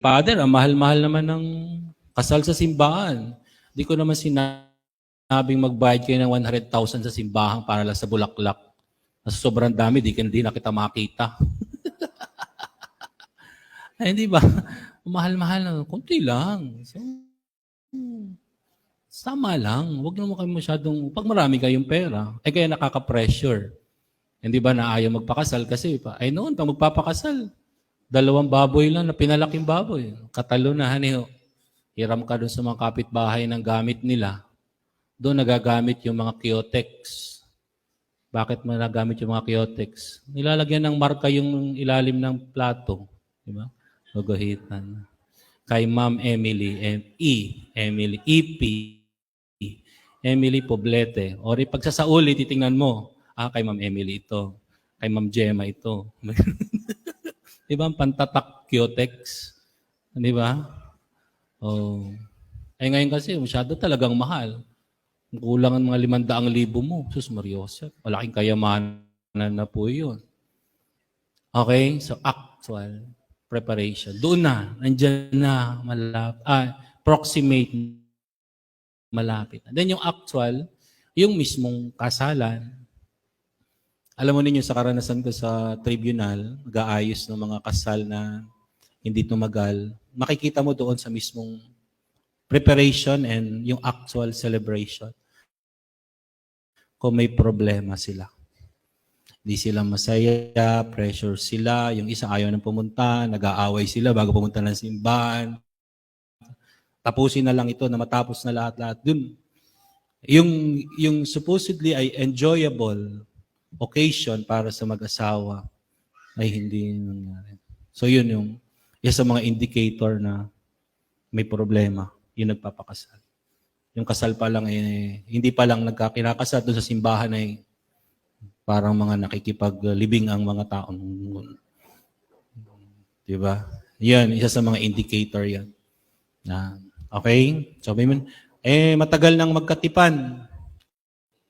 Father, ang mahal-mahal naman ng kasal sa simbahan. Di ko naman sinabing magbayad kayo ng 100,000 sa simbahan para lang sa bulaklak. Sa sobrang dami, di, di na kita makita. Ay, hindi ba? Mahal-mahal na. Kunti lang. So, sama lang. Huwag naman kayo masyadong, pag marami kayong pera, eh kaya nakaka-pressure. Hindi ba na ayaw magpakasal? Kasi, pa, ay noon, pag magpapakasal, dalawang baboy lang na pinalaking baboy. Katalunahan eh. Hiram ka doon sa mga kapitbahay ng gamit nila. Doon nagagamit yung mga kiotex. Bakit mo nagamit yung mga kiotex? Nilalagyan ng marka yung ilalim ng plato. Di ba? Guguhitan. Kay Ma'am Emily, M- E, Emily, EP, Emily Poblete. O rin pagsasauli, titingnan mo, ah, kay Ma'am Emily ito. Kay Ma'am Gemma ito. Di ba? Ang Pantatak Kyotex. Di ba? Oh. Eh ngayon kasi, masyado talagang mahal. Kulang ang mga limandaang libo mo. Sus Mariosep. Malaking kayamanan na po yun. Okay? So, actual preparation. Doon na. Nandyan na. Malap, ah, proximate. Malapit. And then yung actual, yung mismong kasalan, alam mo ninyo sa karanasan ko sa tribunal, nag-aayos ng mga kasal na hindi tumagal, makikita mo doon sa mismong preparation and yung actual celebration kung may problema sila. Hindi sila masaya, pressure sila, yung isa ayaw nang pumunta, nag-aaway sila bago pumunta ng simbahan. Tapusin na lang ito na matapos na lahat-lahat. Dun, yung, yung supposedly ay enjoyable occasion para sa mag-asawa ay hindi nangyari. So yun yung isa sa mga indicator na may problema, yung nagpapakasal. Yung kasal pa lang, eh, hindi pa lang nagkakinakasal doon sa simbahan ay parang mga nakikipaglibing ang mga taon. Di ba? Yan, isa sa mga indicator yan. Na, okay? So, may eh, matagal nang magkatipan.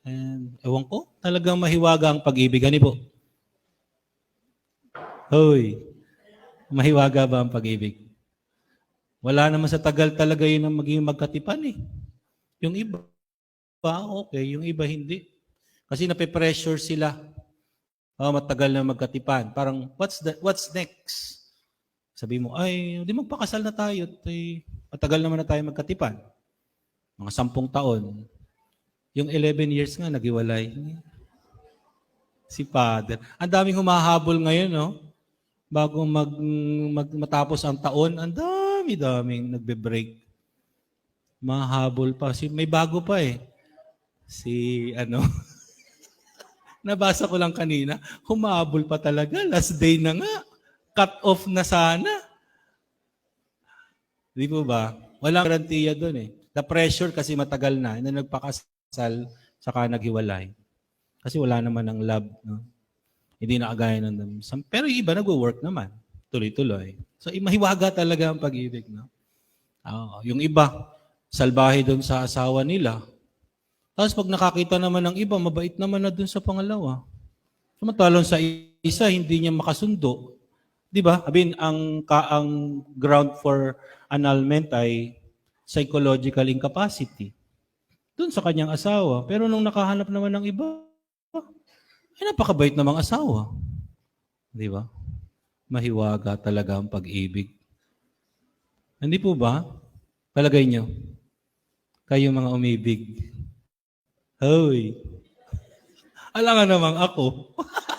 And, ewan ko, talagang mahiwaga ang pag-ibig. Ano po? Hoy, mahiwaga ba ang pag-ibig? Wala naman sa tagal talaga yun ang maging magkatipan eh. Yung iba, okay. Yung iba, hindi. Kasi nape-pressure sila. Oh, matagal na magkatipan. Parang, what's the, what's next? Sabi mo, ay, di magpakasal na tayo. Ay, matagal naman na tayo magkatipan. Mga sampung taon. Yung 11 years nga, nagiwalay. Si Father. Ang daming humahabol ngayon, no? Bago mag, mag, matapos ang taon, ang dami-daming nagbe-break. Mahabol pa. Si, may bago pa eh. Si, ano, nabasa ko lang kanina, humabol pa talaga. Last day na nga. Cut off na sana. Di po ba? Walang garantiya doon eh. The pressure kasi matagal na, na nagpakasal, saka naghiwalay. Kasi wala naman ng love. No? Hindi na kagaya ng... Pero yung iba nagwo-work naman. Tuloy-tuloy. So, mahiwaga talaga ang pag-ibig. No? Oo. yung iba, salbahe doon sa asawa nila. Tapos pag nakakita naman ng iba, mabait naman na doon sa pangalawa. Samantalang sa isa, hindi niya makasundo. Di ba? Abin, ang, ka, ang ground for annulment ay psychological incapacity. Doon sa kanyang asawa. Pero nung nakahanap naman ng iba, ay napakabait namang asawa. Di ba? Mahiwaga talaga ang pag-ibig. Hindi po ba? Palagay nyo. Kayo mga umibig. Hoy. Alam nga namang ako.